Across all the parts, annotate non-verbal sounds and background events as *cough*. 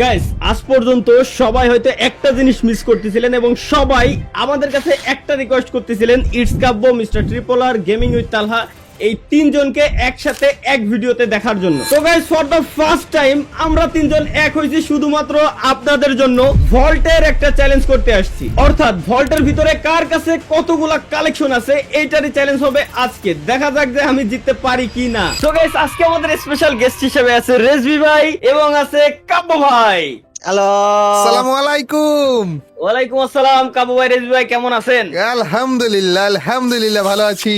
Guys আজ পর্যন্ত সবাই হয়তো একটা জিনিস মিস করতেছিলেন এবং সবাই আমাদের কাছে একটা রিকোয়েস্ট করতেছিলেন। It's Kabya mister Tripolar gaming with Talha এই তিনজনকে একসাথে এক ভিডিওতে দেখার জন্য। তো guys for the first time আমরা তিনজন এক হয়েছি শুধুমাত্র আপনাদের জন্য ভল্টের একটা চ্যালেঞ্জ করতে আসছি। অর্থাৎ ভল্টের ভিতরে কার কাছে কতগুলা কালেকশন আছে এইটারই চ্যালেঞ্জ হবে আজকে। দেখা যাক যে আমি জিততে পারি কি না তো গাইস আজকে আমাদের স্পেশাল গেস্ট হিসেবে আছে রেজবি ভাই এবং আছে কাব্য ভাই। হ্যালো সালামু আলাইকুম। ওয়ালাইকুম আসসালাম কাবু ভাই রেজবি ভাই কেমন আছেন? আলহামদুলিল্লাহ আলহামদুলিল্লাহ ভালো আছি।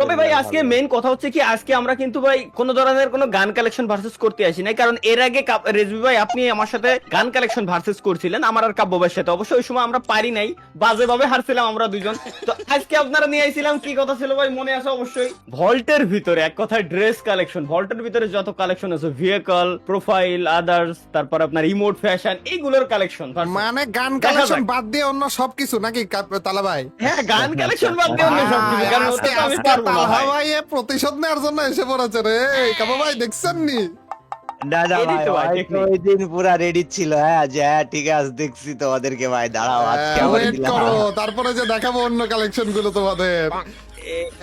তবে ভাই আজকে মেইন কথা হচ্ছে কি আজকে আমরা কিন্তু ভাই কোন ধরনের কোনো গান কালেকশন ভার্সেস করতে আসি নাই। কারণ এর আগে রেজবি ভাই আপনি আমার সাথে গান কালেকশন ভার্সেস করছিলেন আমার আর কাব্য ভাইয়ের সাথে। অবশ্যই ওই সময় আমরা পারি নাই বাজে ভাবে হারছিলাম আমরা দুজন তো আজকে আপনারা নিয়ে আইছিলাম কি কথা ছিল ভাই মনে আছে অবশ্যই? ভল্টের ভিতরে এক কথায় ড্রেস কালেকশন ভল্টের ভিতরে যত কালেকশন আছে ভেহিকল প্রোফাইল আদার্স তারপর আপনার ইমোট ফ্যাশন এইগুলোর কালেকশন মানে গান কালেকশন বাদ দিয়ে অন্য সবকিছু নাকি তালা ভাই হ্যাঁ গান কালেকশন বাদ দিয়ে অন্য সব কিছু কারণ এ প্রতিশোধ নেওয়ার জন্য এসে পড়েছে রে। কাপা ভাই দেখছেন নি? দাদা ভাই। ওই দিন পুরা রেডি ছিল হ্যাঁ? যে হ্যাঁ ঠিক আছে দেখছি তোমাদেরকে ভাই দাঁড়াও আজকে আবার ওয়েট দিলাম। করো তারপরে যে দেখাবো অন্য কালেকশনগুলো তোমাদের।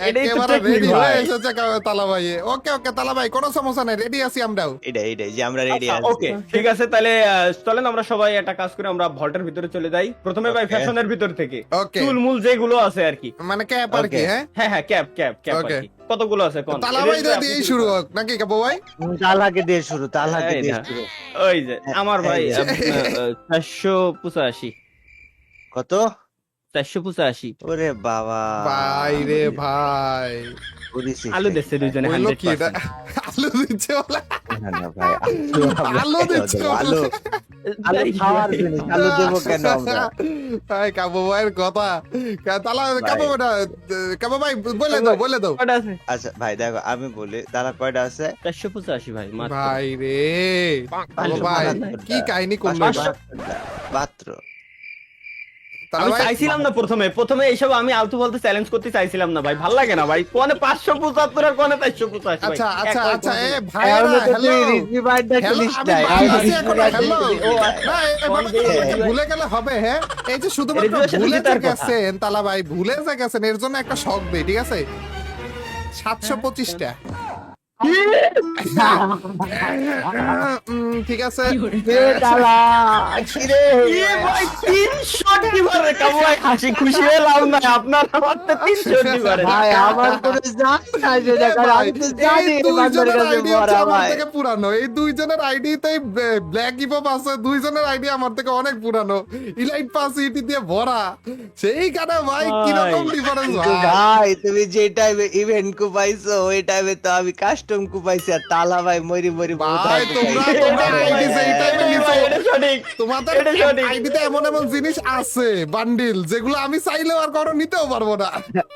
এটাই তো একেবারে ভাই। এসেছে তালা ভাই ওকে ওকে তালা ভাই কোনো সমস্যা নেই রেডি আছি আমরাও। এটাই এটাই যে আমরা রেডি আচ্ছা, আছি। ওকে ঠিক আছে তাহলে চলেন আমরা সবাই একটা কাজ করে আমরা ভল্টের ভিতরে চলে যাই। প্রথমে ভাই ফ্যাশনের ভিতর থেকে। ওকে চুলমুল যেগুলো আছে আর কি। মানে ক্যাপ আর কি হ্যাঁ? হ্যাঁ হ্যাঁ ক্যাপ ক্যাপ ক্যাপ আর কি। কতগুলো আছে কোন? তালা ভাই দিয়ে শুরু হোক নাকি কাপা ভাই? তালহাকে দিয়ে শুরু তালহাকে দিয়ে শুরু। ওই যে আমার ভাই এই যে। চারশো পঁচাশি। কত? চারশো পঁচাশি। ওরে বাবা। ভাই রে ভাই। বুঝেছি। আলু দিচ্ছে দুজনে আলু দিচ্ছে আলু দিচ্ছে আলু আলু খাওয়ার জিনিস আলু দেবো কেন আমরা? ভাই কাবু ভাইয়ের কথা। তালা কাবু বেটা কাবু ভাই বলে দাও বলে দাও। আচ্ছা ভাই দেখো আমি বলি তারা কয়টা আছে? চারশো পঁচাশি ভাই মাত্র। ভাই রে। ভাই কি কাহিনী করল মাত্র আমি চাইছিলাম না প্রথমে প্রথমে এইসব আমি আলতু বলতে চ্যালেঞ্জ করতে চাইছিলাম না ভাই ভালো লাগে না ভাই। কোনে পাঁচশো পঁচাত্তর আর কোনে চারশো পঁচাশি ভাই। আচ্ছা আচ্ছা আচ্ছা এ দিয়ে- তো ভুলে গেলে হবে হ্যাঁ এই যে শুধুমাত্র ভুলে যে গেছেন তালা ভাই ভুলে যে গেছেন এর জন্য একটা শখ দেই ঠিক আছে? সাতশো পঁচিশটা। ঠিক আছে। হাসি খুশি আপনার আমার তো তিনশো ডিবারে। ভাই, আমার কোনো জানি না যে দেখার, আমি তো জানি এই এই বান্দার দুইজনের আইডি আমার থেকে পুরানো এই দুইজনের আইডি তাই ব্ল্যাক হিপ আছে দুইজনের আইডি আমার থেকে অনেক পুরানো। ইলাইট পাস ইটি দিয়ে ভরা। সেইখানে ভাই ভাই। কীরকম ডিফারেন্স ভাই? তুমি যে টাইমে ইভেন্ট কুপাইছো ওই টাইমে তো আমি কাস্টম কুপাইছি আর তালা ভাই মরি মরি ভাই, তোমরা- তোমরা এই নিছো। ভাই, এটা সঠিক। তোমাদের আইডিতে এমন এমন জিনিস আছে বান্ডিল যেগুলো আমি চাইলেও আর কারও নিতেও পারব না।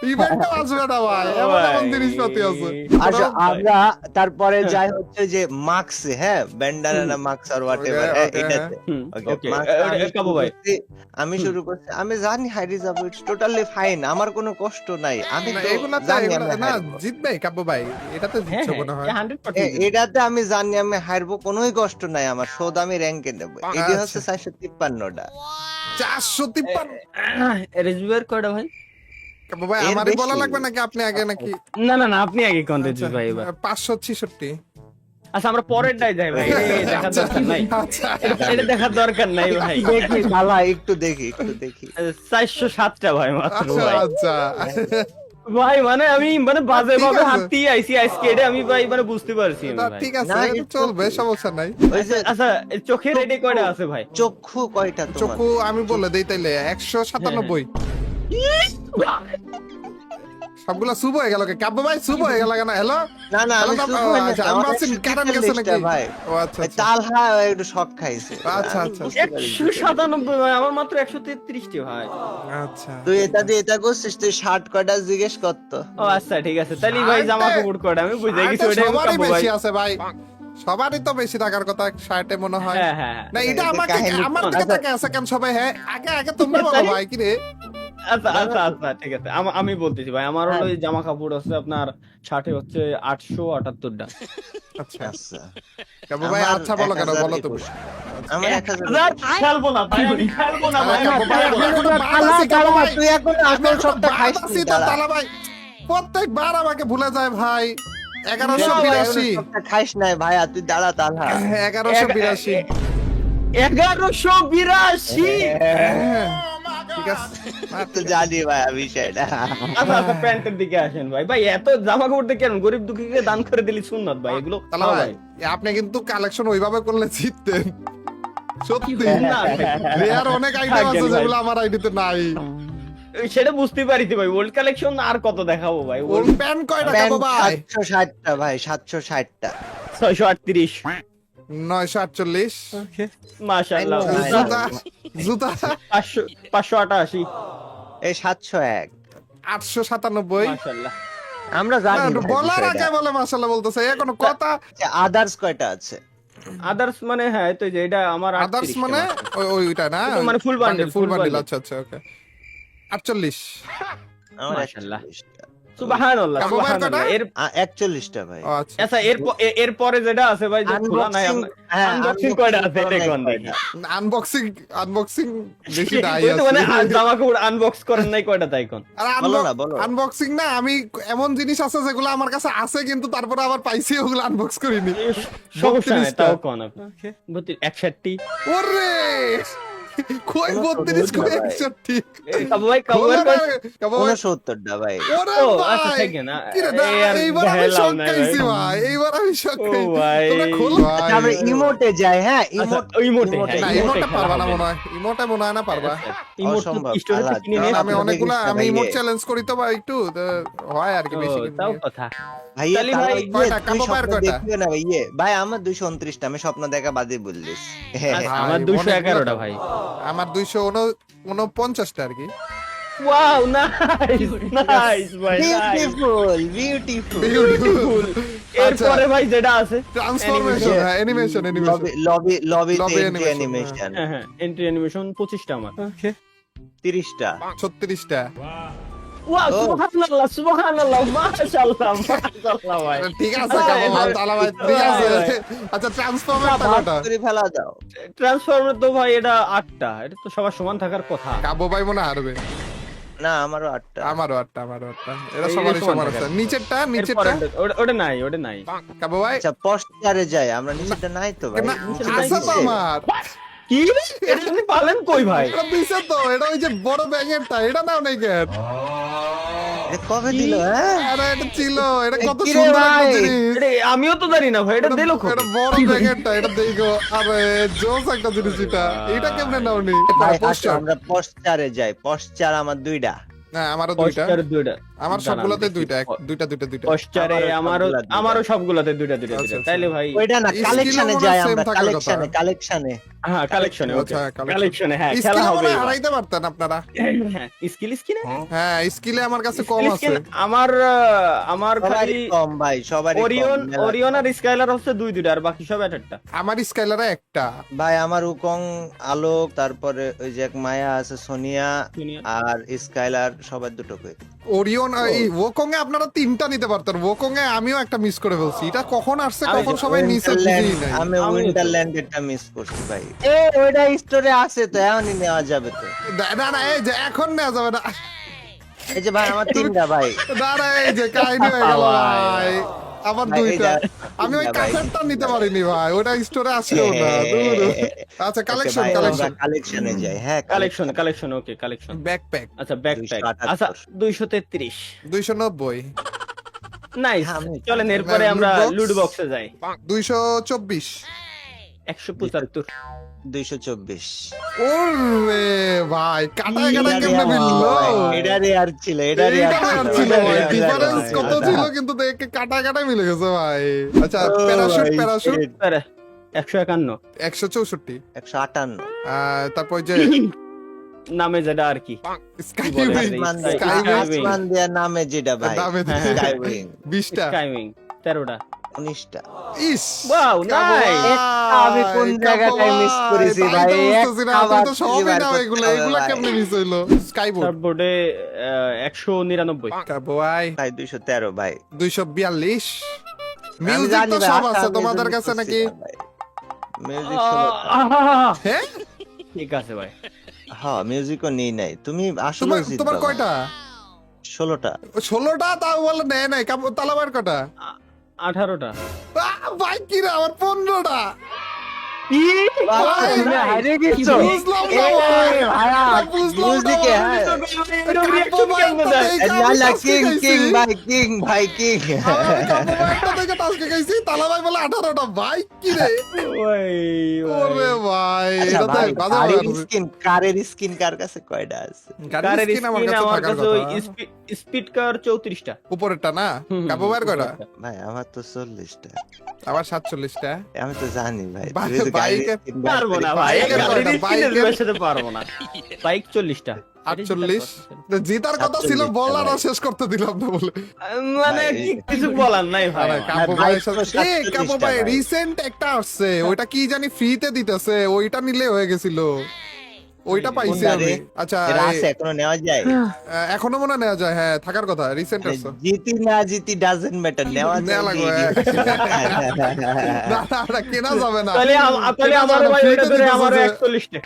ইভেন্টও আসবে না ভাই এমন এমন। জিনিসপাতি আছে। আচ্ছা আমরা তারপরে যাই হচ্ছে যে মার্কস হ্যাঁ ব্যান্ডানা মার্কস আর হোয়াট এভার Okay, okay, এটাতে। marks এ- আমি কাবু শুরু ভাই। করছি, আমি শুরু করছি আমি জানি হাইরি যাব ইটস টোটালি ফাইন আমার কোনো কষ্ট নাই আমি না, এগুলা-। জিতবে কাব্য ভাই এটাতে হ্যাঁ, জিতছো মনে হয়। হ্যাঁ, 100% এ- এটাতে আমি জানি আমি হারবো কোনোই কষ্ট নাই আমার শোধ আমি র্যাঙ্কে নেব। এটি আচ্ছা। হচ্ছে চারশো তিপ্পান্নটা। চারশো তিপ্পান্ন? আহ, রেজবির কয়টা ভাই? ভাই আমারই বলা লাগবে নাকি আপনি আগে নাকি? না না না আপনি আগে কোন রেজবি আচ্ছা, ভাই এবার? পাঁচশো ছেষট্টি। আচ্ছা আমরা পরেরটাই যাই ভাই দেখার দরকার নাই। আচ্ছা। এটা- এটা দেখার দরকার নাই ভাই। দেখি একটু দেখি একটু দেখি। চারশো সাতটা ভাই মাত্র আচ্ছা ভাই। আচ্ছা। ভাই মানে আমি মানে বাজে ভাবে হাতি আইসি আজকে এটা আমি ভাই মানে বুঝতে পারছি না ঠিক আছে চলবে সমস্যা নাই। আচ্ছা চোখের রেডি কয়টা আছে ভাই? চক্ষু কয়টা তোমার? চকু আমি বলে দেই তাইলে একশো সাতানব্বই। সবগুলা শুভ হয়ে গেল কাব্য ভাই শুভ হয়ে গেল কেন? হ্যালো না না আমি হ্যালো, হই না, আচ্ছা, আমি আমার ভাবছি একশো কারেন্ট গেছে নাকি? ভাই। ও আচ্ছা আচ্ছা। তালহা একটু খাইছে। আচ্ছা, আচ্ছা। ভাই আমার মাত্র একশো তেত্রিশটি ভাই। আচ্ছা। তুই এটা দিয়ে এটা করছিস তুই শার্ট কয়টা জিজ্ঞেস করতো। ও আচ্ছা ঠিক আছে। তাহলে ভাই জামা কাপড় কয়টা আমি বুঝে গেছি আরেকটা সবারই বেশি আছে ভাই। সবারই তো বেশি থাকার কথা শার্টে মনে হয়। হ্যাঁ হ্যাঁ হ্যাঁ। না এটা আমাকে আমার কোন? দিকে। তাকে আছে কেন সবাই হ্যাঁ? আগে আগে তোমরা বলো ভাই কি রে? আচ্ছা আচ্ছা আচ্ছা ঠিক আছে। আমি বলতেছি ভাই আমার হলো এই জামা কাপড় হচ্ছে আপনার শার্টে হচ্ছে আটশো আটাত্তরটা। আচ্ছা আচ্ছা। ভাই আচ্ছা বলো কেন বলো ভাই ভাই ভাই, আছি, ভাই। আছি তো, ভাই প্রত্যেকবার আমাকে ভুলে যায় ভাই। এগারোশো বিরাশি। খাইস নাই ভাইয়া তুই দাঁড়া তালহা এগারোশো বিরাশি। এগারোশো বিরাশি? হ্যাঁ, ঠিক আছে। *laughs* তো জানি ভাইয়া বিষয়টা আচ্ছা আচ্ছা প্যান্টের দিকে আসেন ভাই। ভাই এত জামা কাপড় দিয়ে কেন গরিব দুঃখীকে দান করে দিলি সুন্নত ভাই এগুলো তালা ভাই আপনি কিন্তু কালেকশন ওইভাবে করলে জিততেন। সত্যি। রেয়ার অনেক আইটেম আছে যেগুলো আমার আইডিতে নাই। সেটা বুঝতে পারিছি ভাই। ওল্ড কালেকশন আর কত দেখাবো ভাই? ওর প্যান কয়টা কাবু ভাই? সাতশো ষাটটা ভাই সাতশো ষাটটা। ছয়শো আটত্রিশ। নয়শো আটচল্লিশ। মাশাল্লাহ জুতা জুতা। পাঁচশো পাঁচশো আটাশি। এই সাতশো এক। আটশো সাতানব্বই। আমরা জানি বলার আগে বলে মাসাল্লাহ বলতেছে। এ কোনো কথা? আদার্স কয়টা আছে? আদার্স মানে হ্যাঁ তো যে এটা আমার আদার্স মানে ওইটা না? মানে full bundle, ফুল বান্ডিল। আচ্ছা আচ্ছা ওকে। আটচল্লিশ। আমার মাশাআল্লাহ। একচল্লিশটা। সুবহানাল্লাহ। সুবহানাল্লাহ এর আ- একচল্লিশটা ভাই। আচ্ছা। আচ্ছা এর এর পরে যেটা আছে ভাই যে খোলা নাই হ্যাঁ, আনবক্সিং কয়টা আছে? এটা কোন নাই দেখি কয়টা। আনবক্সিং আনবক্সিং বেশি নাই মানে জামা কাপড় আনবক্স করেন নাই কয়টা তাই কোন? আর বলো না, বলো। আনবক্সিং না আমি এমন জিনিস আছে যেগুলো আমার কাছে আছে কিন্তু তারপরে আবার পাইছি ওগুলো আনবক্স করিনি। সমস্যা নাই তাও কোন আপনি? বত্রিশ- একষট্টি। ওরে! কই বত্রিশ কই ভাই। একষট্টি ও, আচ্ছা, এইবার আমি ভাই। ভাই এইবার আমি। তোমরা খোলো। ইমোটে হ্যাঁ আচ্ছা, ইমোট ইমোটে। না হ্যাঁ, ইমোটে পারবা না মনে হয় ইমোটে মনে হয় না পারবা ইমোট স্টোরে কিনে নিয়ে আমি অনেকগুলা আমি ইমোট ইয়ে। চ্যালেঞ্জ করি তো ভাই একটু হয় আর কি ও, বেশি তাও কথা ভাইয়া ভাই, কয়টা? কয়টা? না আমার দুইশো উনত্রিশটা আমি স্বপ্ন দেখা বাদে বললিস হ্যাঁ আচ্ছা, আমার দুশো অনেকগুলো এগারোটা তো। ভাই আমার দুইশো উনপঞ্চাশটা আর কি। ওয়াও নাইস নাইস যেটা আছে হ্যাঁ লবি লবি লবি হ্যাঁ। এন্ট্রি হ্যাঁ, হ্যাঁ, আমার। সবার সমান থাকার কথা। কাবু ভাই না আমারও আটটা। আমারও আটটা আমারও আটটা। এটা সবারই নিচেরটা নিচেরটা? ওটা নাই ওটা নাই। কাবু আচ্ছা, যায় আমরা নিচেরটা নাই তো আমার। কি? এটা আপনি পালেন কই ভাই? এটা দিছে তো এটা ওই যে বড় ব্যাঙেরটা এটা নাও নাই কেন কবে দিল হ্যাঁ? আরে এটা ছিল এটা কত সুন্দর একটা আমিও তো জানি না ভাই এটা দিল এটা বড় ব্যাঙেরটা এটা দেখো আরে জোস একটা জিনিস এটা। এটা কেমনে আসো পোস্টার আমরা পোস্টারে যাই পশ্চার আমার দুইটা। না আমারও দুইটা। পশ্চারে দুইটা। আমার সবগুলোতে দুইটা দুইটা দুইটা দুইটা। পশ্চারে আমারও আমারও। সবগুলাতে দুইটা দুইটা আচ্ছা, দুইটা। আচ্ছা। তাইলে ভাই ওইটা না কালেকশনে যাই আমরা কালেকশনে কালেকশনে হ্যাঁ কালেকশনে ওকে আচ্ছা, কালেকশনে হ্যাঁ খেলা হবে হয়। হারাইতে পারতেন আপনারা। হ্যাঁ স্কিল স্কিনে হ্যাঁ স্কিলে আমার কাছে কম আছে। আমার আমার খালি কম ভাই সবারই ওরিয়ন ওরিয়ন আর স্কাইলার হচ্ছে দুই দুইটা আর বাকি সব একটা। আমার স্কাইলার একটা। ভাই আমার উকং আলোক তারপরে ওই যে এক মায়া আছে সোনিয়া সোনিয়া। আর স্কাইলার সবার দুটো কই ওরিয়ন এই ওকং এ আপনারা তিনটা নিতে পারতেন। ওকং এ আমিও একটা মিস করে ফেলছি। এটা কখন আসছে কখন সবাই নিচে বুঝি নাই। আমি। উইন্টারল্যান্ড এটা মিস করছি ভাই। এ ওইটা স্টোরে আছে তো এখনই নেওয়া যাবে তো। না, না এই যে এখন নেওয়া যাবে না। এই যে ভাই আমার তিনটা ভাই। দাঁড়া এই যে কাহিনী হয়ে গেল *laughs* ভাই। আমার দুইটা। আমি ওই কাসেটটা নিতে পারিনি ভাই ওটা স্টোরে আসলো না দূর। আচ্ছা কালেকশন কালেকশন কালেকশনে যাই হ্যাঁ collection collection okay collection backpack আচ্ছা ব্যাকপ্যাক আচ্ছা দুইশো তেত্রিশ। দুইশো নব্বই। নাইস হ্যাঁ, চলেন এরপরে আমরা লুট বক্সে যাই। দুইশো চব্বিশ। একশো পঁচাত্তর দুইশো চব্বিশ ওরে ভাই কেমনে মিললো ছিল ছিল ডিফারেন্স কত ছিল কিন্তু দেখে মিলে গেছে ভাই আচ্ছা প্যারাশুট প্যারাশুট একশো একান্ন একশো চৌষট্টি একশো আটান্ন তারপর যে নামে যেটা আর কি নামে যেটা ভাই হ্যাঁ, বিশটা স্কাইউইং তেরোটা উনিশটা ইস nice. আমি কোন জায়গাটায় miss করেছি ভাই? একটা তো সবই বার নাও করতে এগুলো এগুলো কেমনে মিস হইল? স্কাইবোর্ড সার্ফবোর্ডে একশো নিরানব্বই। কাবুয়াই ভাই। দুইশো তেরো ভাই। দুইশো বিয়াল্লিশ। আমি মিউজিক তো সব আচ্ছা, আছে তোমাদের কাছে নাকি? মিউজিক ষোলোটা হ্যাঁ? ঠিক আছে ভাই। হ্যাঁ, মিউজিকও নেই নাই। তুমি আসলে তোমার কয়টা? ষোলোটা। ষোলোটা? তাও বলে নেয় নাই। কাপড় তালাবার কটা? আঠারোটা। ভাই কিরা আমার পনেরোটা। হারিয়ে তুমি গেছো। হ্যাঁ। আচ্ছা চৌত্রিশটা উপরেরটা না ভাইয়ের কয়টা ভাই আমার তো চল্লিশটা আবার সাতচল্লিশটা আমি তো জানি ভাই বাইকের সাথে পারব না। *laughs* বাইক চল্লিশটা আটচল্লিশ? জিতার কথা ছিল বলার আর শেষ করতে দিলাম না বলে। মানে কিছু বলার নাই ভাই। আরে কাব্য ভাই, ভাইয়ের তো সাথে- এ, 47 কাব্য টা ভাই। ভাই। রিসেন্ট একটা আসছে। ওইটা কি জানি ফ্রিতে দিতেছে ওইটা নিলে হয়ে গেছিল। ওইটা পাইছি আমি। আচ্ছা আছে এখনও নেওয়া যায়? এখনও মনে হয় নেওয়া যায় হ্যাঁ থাকার কথা রিসেন্ট আসছে। জিতি না জিতি ডাজেন্ট ম্যাটার নেওয়া যায় লাগবে। *laughs* না কেনা যাবে না। তাহলে তাহলে আমার ভাই ফ্রিতে ধরে আমার যে- একচল্লিশটা। *laughs*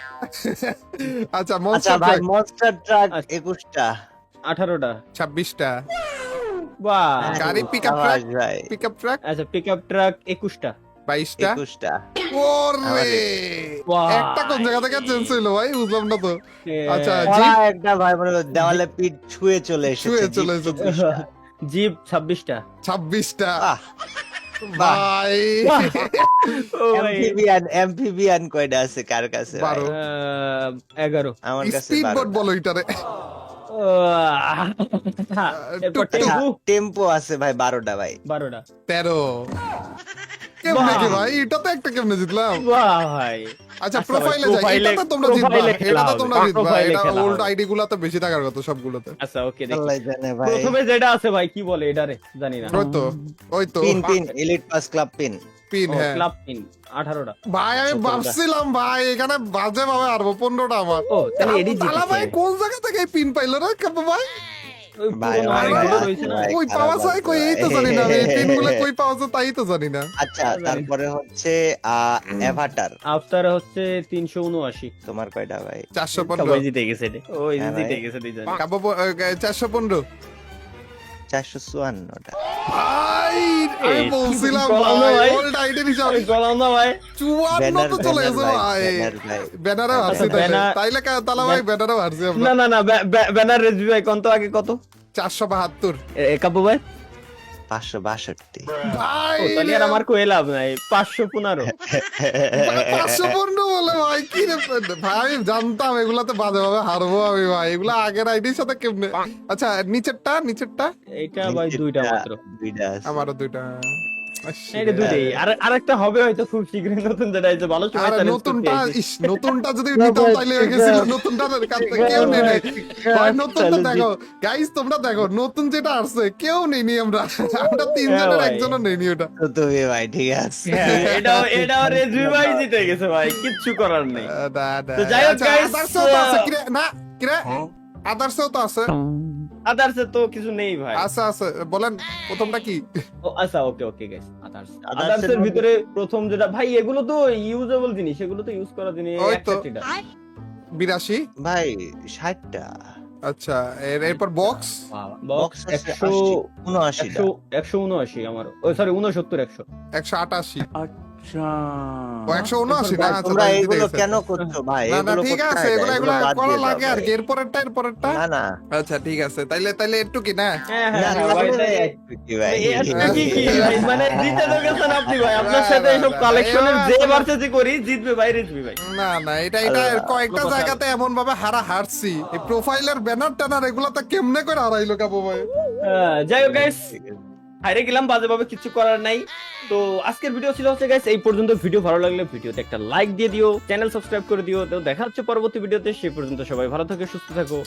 আচ্ছা আচ্ছা মনস্টার ভাই ট্রাক মনস্টার ট্রাক আচ্ছা। একুশটা। আঠারোটা। ছাব্বিশটা। বাহ। গাড়ি পিকআপ ট্রাক ভাই। পিকআপ ট্রাক আচ্ছা পিক আপ ট্রাক একুশটা। বাইশটা? একুশটা। ওরে! একটা কোন জায়গা থেকে চেঞ্জ হইল ভাই? বুঝলাম না তো। আচ্ছা, একটা ভাই মনে দেওয়ালে পিঠ ছুঁয়ে চলে এসেছে ছুঁয়ে চলে এসেছে। জিপ ছাব্বিশটা। ছাব্বিশটা। ভাই। অ্যাম্ফিবিয়ান অ্যাম্ফিবিয়ান কয়টা আছে কার কাছে ভাই? বারো। আহ, এগারো। আমার কাছে স্পিড বোট বলো এটারে টেম্পো আছে ভাই বারোটা ভাই। বারোটা। তেরো। কেমনে কি ভাই? এটা তো একটা কেমনে জিতলাম? বাহ ভাই। আচ্ছা আচ্ছা প্রোফাইলে যাই। এটা তো তোমরা জিতবা। এটা তো তোমরা জিতবা। এটা ওল্ড। আইডি গুলাতে বেশি থাকার কথা সবগুলোতে। আচ্ছা ওকে দেখি। আল্লাহ জানে ভাই। প্রথমে যেটা আছে ভাই কি বলে এটারে? জানি না। ওই তো ওই তো। Pin pin elite pass club pin pin হ্যাঁ। ক্লাব পিন আঠারোটা। ভাই আমি ভাবছিলাম ভাই এখানে বাজে ভাবে আরবো পনেরোটা আমার। ও তাহলে এডি তালা ভাই কোন জায়গা থেকে পিন পাইলো রে ভাই? কই পাওয়া যায়? কই এই তো জানি না। এই *laughs* পিন কই পাওয়া যায় তাই তো জানি না। আচ্ছা তারপরে হচ্ছে অ্যাভাটার আফতার হচ্ছে তিনশো উনআশি আচ্ছা, তোমার কয়টা ভাই? চারশো পনেরো। সবাই জিতে গেছে ওই হ্যাঁ জিতে গেছে দুইজন। কাব্য চারশো চুয়ান্নটা। ভাই আমি বলছিলাম না ভাই ভাই। ওল্ড আইডি হিসাবে গলাম না ভাই। চুয়ান্ন তো চলে গেছে ভাই। ভাই ব্যানার ভাই। ব্যানারে তাইলে। ব্যানার- তাইলে কা- তালা ভাই ব্যানারে ভাবছি না না না ব্যা- ব্যা- ব্যানার রেসবি ভাই কত আগে কত? চারশো বাহাত্তর। ভাই? পাঁচশো বাষট্টি। ভাই! আমার কই লাভ নাই। পাঁচশো পনেরো। পাঁচশো পনেরো ভাই কি রে ভাই আমি জানতাম এগুলাতে বাজে ভাবে হারবো আমি ভাই। এগুলা আগের আইডির সাথে কেমনে? আচ্ছা নিচেরটা নিচেরটা? এইটা ভাই দুইটা মাত্র। দুইটা আমারও দুইটা। এইটা দুইটাই আর। আরেকটা হবে হয়তো খুব শীঘ্রই নতুন যেটা হয়েছে ভালো সময় আরে নতুনটা করতে এসেছি। ইস নতুনটা যদি নিতাম তাইলে হয়ে গেছিল নতুনটা কাছে কেউ নেই। নাই ভাই নতুনটা দেখো। গাইস তোমরা দেখো নতুন যেটা আসছে কেউ নেইনি আমরা। আমরা তিনজনের হ্যাঁ ভাই। একজনও ওটা। তুমি ভাই ঠিক আছে। হ্যাঁ, এটাও ভাই জিতে গেছে ভাই কিচ্ছু করার নেই। না, না। তো যাই হোক আচ্ছা, আহ, কিরে না কিরে? আদার্সেও তো আছে। আদার্সে তো কিছু নেই ভাই। আচ্ছা আচ্ছা বলেন প্রথমটা কি? ও আচ্ছা ওকে ওকে গাইস আদার্স আদার্সের ভিতরে প্রথম যেটা ভাই এগুলো তো ইউজেবল জিনিস এগুলো তো ইউজ করা জিনিস ওই তো। 82 ভাই 60টা আচ্ছা এর এরপর বক্স বক্স 179 179 আমার। ও সরি 69 100 188 তোমরা এগুলো কেন করছ ভাই? না না ঠিক আছে এগুলো এগুলো করা লাগে আর কি এরপরেরটা এরপরেরটা? না না। আচ্ছা ঠিক আছে তাইলে তাইলে একটু কি না? হ্যাঁ না, হ্যাঁ না, হ্যাঁ, ভাই না, তাই- একটু কি ভাই? এই আজকে কি কি ভাই? মানে জিতে তো গেছেন আপনি ভাই আপনার সাথে না, কালেকশনের যে ভার্সেসি করি জিতবে ভাই রেজবি ভাই। না না এটা এটা কয়েকটা জায়গাতে এমন ভাবে হারা হারছি। এই প্রোফাইলের ব্যানার টানার এগুলা তো কেমনে করে হারাইলো কাবু ভাই? হ্যাঁ, যাই হোক গাইস হাইরে গেলাম বাজে ভাবে কিছু করার নাই। তো আজকের ভিডিও ছিল হচ্ছে গাইস এই পর্যন্ত। ভিডিও ভালো লাগলে ভিডিওতে একটা লাইক দিয়ে দিও চ্যানেল সাবস্ক্রাইব করে দিও। তো দেখা হচ্ছে পরবর্তী ভিডিওতে সেই পর্যন্ত সবাই ভালো থাকো সুস্থ থাকো।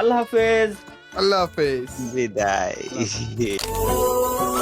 আল্লাহ হাফেজ। আল্লাহ হাফেজ। বিদায়। *laughs*